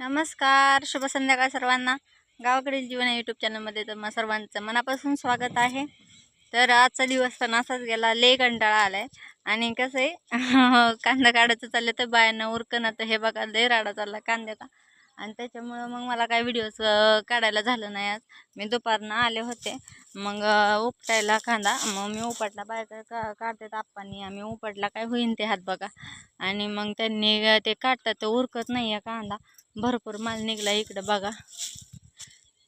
नमस्कार शुभ संध्याकाळ सर्वांना. गावाकडील जीवन यूट्यूब चॅनलमध्ये तुम्हा सर्वांचं मनापासून स्वागत आहे. तर आजचा दिवस पण असाच गेला लय कंटाळा आलाय. आणि कसं आहे कांदा काढायचं चाललं तर बायांना उरकणं तर हे बघा लय राडा चालला कांद्याचा. आणि त्याच्यामुळं मग मला काय व्हिडिओज काढायला झालं नाही आज. मी दुपारनं आले होते. मग उपटायला कांदा. मग मी उपटला बायका का काढतात आप्पांनी. आम्ही उपटला काय होईन ते हात बघा. आणि मग त्यांनी ते काढतात ते उरकत नाही आहे कांदा. भरपूर माल निघला इकडं बघा.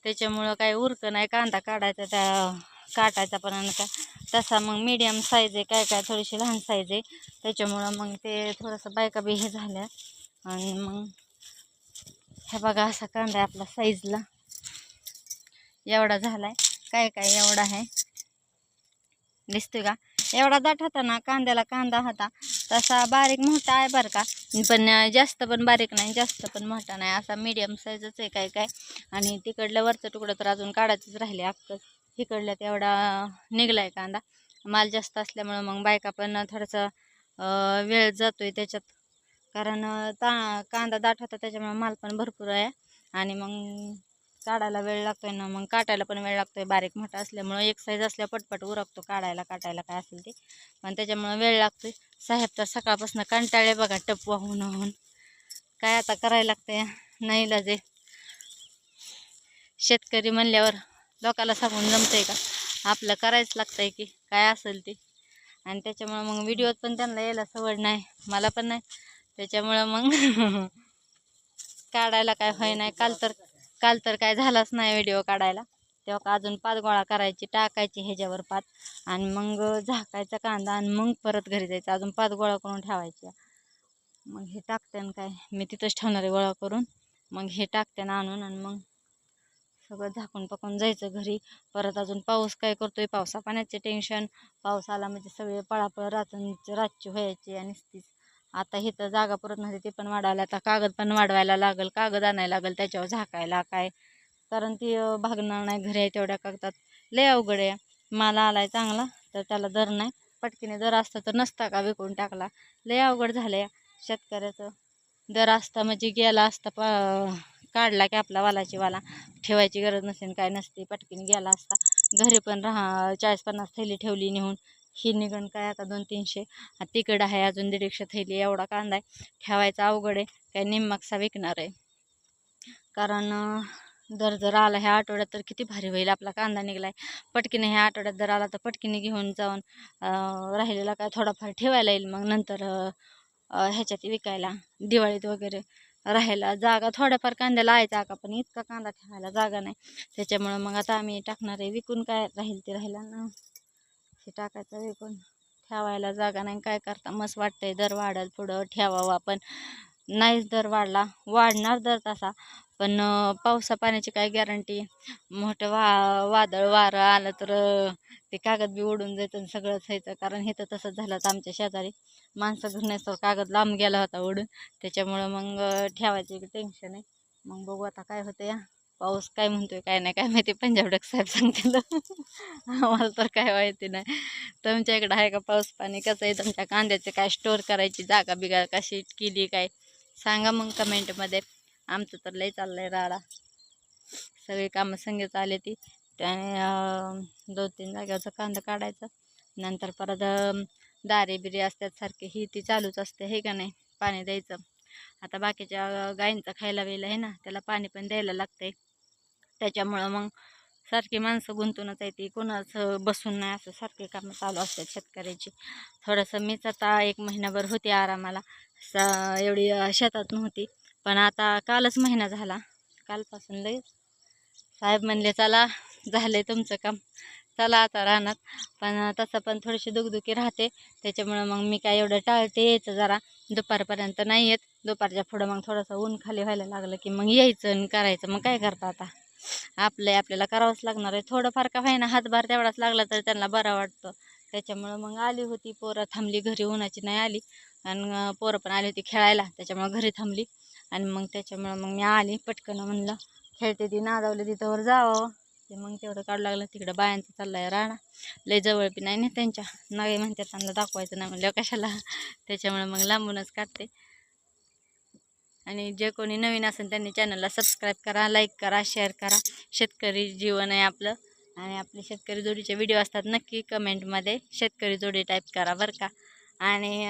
त्याच्यामुळं काही उरकं नाही कांदा काढायचा त्या काटायचा पण आणि तसा मग मीडियम साईज आहे काय काय थोडीशी लहान साईज आहे. त्याच्यामुळं मग ते थोडंसं बायका बी हे झाल्या. आणि मग हे बघा असा कांदा आहे आपला साईजला एवढा झाला आहे काय काय एवढा आहे? दिसतोय का? एवढा दाट होता ना कांद्याला कांदा होता. तसा बारीक मोठा आहे बरं का. पण जास्त पण बारीक नाही जास्त पण मोठा नाही. असा मीडियम साईजच आहे काय काय. आणि तिकडलं वरचं तुकडं तर अजून काढायचंच राहिले अक्कच तिकडल्या तेवढा निघलाय कांदा. माल जास्त असल्यामुळं मग बायका पण थोडंसं वेळ जातो आहे त्याच्यात. कारण ता कांदा दाट होता त्याच्यामुळे माल पण भरपूर आहे. आणि मग काढायला वेळ लागतोय ना मग काटायला पण वेळ लागतोय. बारीक मोठा असल्यामुळं एक साईज असल्या पटपट उरकतो काढायला काटायला काय असेल ते. पण त्याच्यामुळं वेळ लागतोय. साहेब तर सकाळपासून कंटाळे बघा टप वाहून वाहून काय आता करायला लागतंय? नाही लाजे शेतकरी म्हणल्यावर लोकाला सांगून जमतंय का? आपलं करायच लागतंय की काय असेल ते. आणि त्याच्यामुळं मग व्हिडिओत पण त्यांना यायला सवड नाही मला पण नाही. त्याच्यामुळं मग काढायला काय होय नाही काल तर काल तर काय झालाच नाही व्हिडिओ काढायला. तेव्हा का अजून पात गोळा करायची टाकायची ह्याच्यावर पात. आणि मग झाकायचा कांदा आणि मग परत घरी जायचं. अजून पात गोळा करून ठेवायच्या मग हे टाकते आणि काय मी तिथंच ठेवणार आहे गोळा करून. मग हे टाकते आणून आणि मग सगळं झाकून पकून जायचं घरी. परत अजून पाऊस काय करतोय पावसा पाण्याचे टेन्शन पाऊस आला म्हणजे सगळे पळापळ रातून रातची व्हायची आणि तीच आता हे तर जागा परत नव्हती ते पण वाढायला आता कागद पण वाढवायला लागल कागद आणायला लागल त्याच्यावर झाकायला काय? कारण ती भागणार नाही घरी आहे तेवढ्या कागदात. लय अवघड आहे. माला आलाय चांगला तर त्याला दर नाही. पटकीने दर असता तर नसता का विकून टाकला? लय अवघड झालंय शेतकऱ्याचं. दर असता म्हणजे गेला असता प काढला की आपला वालाची वाला. ठेवायची गरज नसेल काय नसते पटकीने गेला असता. घरी पण राहा चाळीस पन्नास थैली ठेवली नेऊन. ही निघण काय आता दोन तीनशे. हा आहे अजून दीडशे थैली एवढा कांदा आहे. ठेवायचा अवघड आहे काय निम्माकसा विकणार आहे. कारण दर जर आला ह्या आठवड्यात तर किती भारी होईल आपला कांदा निघलाय. पटकीने ह्या आठवड्यात जर आला तर पटकीने घेऊन जाऊन राहिलेला काय थोडाफार ठेवायला येईल. मग नंतर ह्याच्यात विकायला दिवाळीत वगैरे राहायला जागा थोड्याफार कांद्याला आहे जागा पण इतका कांदा ठेवायला जागा नाही. त्याच्यामुळं मग आता आम्ही टाकणार आहे विकून काय राहील ते राहिला ना. हे टाकायचं विकून ठेवायला जागा नाही. काय करता? मस्त वाटतंय दर वाढल पुढं ठेवावं आपण नाहीच दर वाढला. वाढणार दर तसा. पण पावसा पाण्याची काय गॅरंटी मोठं वा वादळ वारं आलं तर ते कागद बी उडून जायचं आणि सगळंच व्हायचं. कारण हे तर तसंच झालं होतं आमच्या शेजारी. माणसं घरण्याचं कागद लांब गेला होता उडून. त्याच्यामुळं मग ठेवायचं टेन्शन आहे. मग बघू आता काय होतं या पाऊस काय म्हणतोय काय नाही काय माहिती. पंजाब डक साहेब सांगतील. आम्हाला तर काय माहिती नाही. तुमच्या इकडं आहे का पाऊस पाणी? कसं आहे? तुमच्या कांद्याचे काय स्टोअर करायची जागा बिगा कशी केली काय? सांगा मग कमेंटमध्ये आमचं तर लय आहे राडा. सगळी कामं संगीत आले ती. त्याने दोन तीन जागेवरचा कांदा काढायचा. नंतर परत दारे बिरे असतात सारखे ही ती चालूच असते हे का नाही? पाणी द्यायचं. आता बाकीच्या गायींचा खायला वेळेला आहे ना त्याला पाणी पण द्यायला लागतंय. त्याच्यामुळं मग सारखी माणसं गुंतूनच आहे ती. कोणाचं बसून नाही असं सारखे कामं चालू असतात शेतकऱ्याची. थोडंसं मीच आता एक महिनाभर होते आरामाला. स एवढी शेतात नव्हती. पण आता कालच महिना झाला. कालपासून लई. साहेब म्हणले चला झालं आहे तुमचं काम. चला आता राहणार. पण तसं पण थोडीशी दुखदुखी राहते. त्याच्यामुळं मग मी काय एवढं टाळते यायचं जरा. दुपारपर्यंत नाही येत. दुपारच्या पुढं मग थोडंसं ऊन खाली व्हायला लागलं की मग यायचं आणि करायचं. मग काय करता आता? आपलं आपल्याला करावंच लागणार आहे. थोडंफार का व्हायना हातभार तेवढाच लागला तर त्यांना बरा वाटतं. त्याच्यामुळं मग आली होती पोरं थांबली घरी उन्हाची नाही आली. आणि पोरं पण आली होती खेळायला त्याच्यामुळं घरी थांबली. आणि मग त्याच्यामुळं मग मी आली पटकन म्हणलं खेळते ती नादावली तिथंवर जावं. ते मग तेवढं काढू लागलं तिकडं बायांचं चाललाय राणा. लय जवळ बी नाही ना त्यांच्या. नाही म्हणतात त्यांना दाखवायचं नाही म्हणलं कशाला? त्याच्यामुळे मग लांबूनच काढते. आणि जे कोणी नवीन असेल त्यांनी चॅनलला सबस्क्राईब करा लाईक करा शेअर करा. शेतकरी जीवन आहे आपलं. आणि आपले शेतकरी जोडीचे व्हिडिओ असतात नक्की कमेंटमध्ये शेतकरी जोडी टाईप करा बरं का. आणि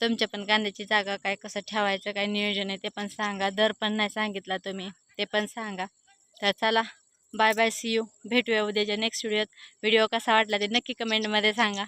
तुमच्या पण कांद्याची जागा काय कसं ठेवायचं काय नियोजन आहे ते पण सांगा. दर पण नाही सांगितला तुम्ही ते पण सांगा. तर चला बाय बाय सी यू भेटूया उद्याच्या नेक्स्ट व्हिडिओत व्हिडिओ कसा वाटला ते नक्की कमेंटमध्ये सांगा.